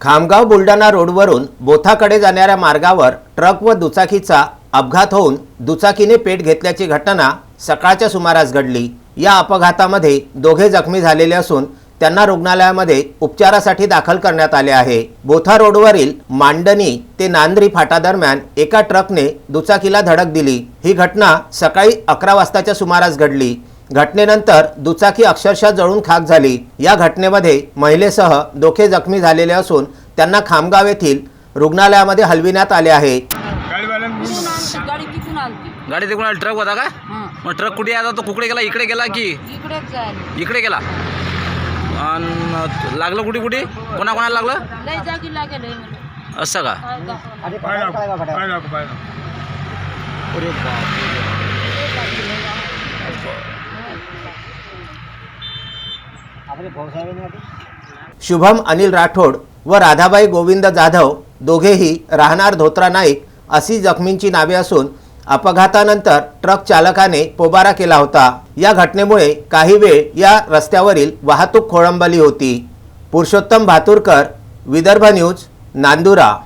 खामगाव बुलढाणा रोडवरून बोथाकडे जाणाऱ्या मार्गावर ट्रक व दुचाकीचा अपघात होऊन दुचाकीने पेट घेतल्याची घटना सकाळच्या सुमारास घडली. या अपघातामध्ये दोघे जखमी झालेले असून त्यांना रुग्णालयामध्ये उपचारासाठी दाखल करण्यात आले आहे. बोथा रोडवरील मांडणी ते नांद्री फाटा दरम्यान एका ट्रकने दुचाकीला धडक दिली. ही घटना सकाळी अकरा वाजताच्या सुमारास घडली. घटनेनंतर दुचाकी अक्षरशः जळून खाक झाली. या घटनेमध्ये महिलेसह दोघे जखमी झालेले असून त्यांना खामगाव येथील रुग्णालयामध्ये हलविण्यात आले आहे. गाडी किती आलती गाडी तिकडून आली, ट्रक होता का? हं. मग ट्रक कुठे आता तो कुकडे गेला इकडे गेला की? इकडेच जायला. इकडे गेला. लागलं कुठे कुठे? कोणा कोणाला लागलं? लय जागी लागेल हे म्हणलं. असं का? काय दाखवा. शुभम अनिल राठोड व राधाबाई गोविंद जाधव दोघेही राहणार धोत्रा नाईक अशी जखमींची नावे असून अपघातानंतर ट्रक चालकाने पोबारा केला होता. या घटनेमुळे काही वेळ या रस्त्यावरील वाहतूक खोळंबली होती. पुरुषोत्तम भातुरकर विदर्भ न्यूज नांदुरा.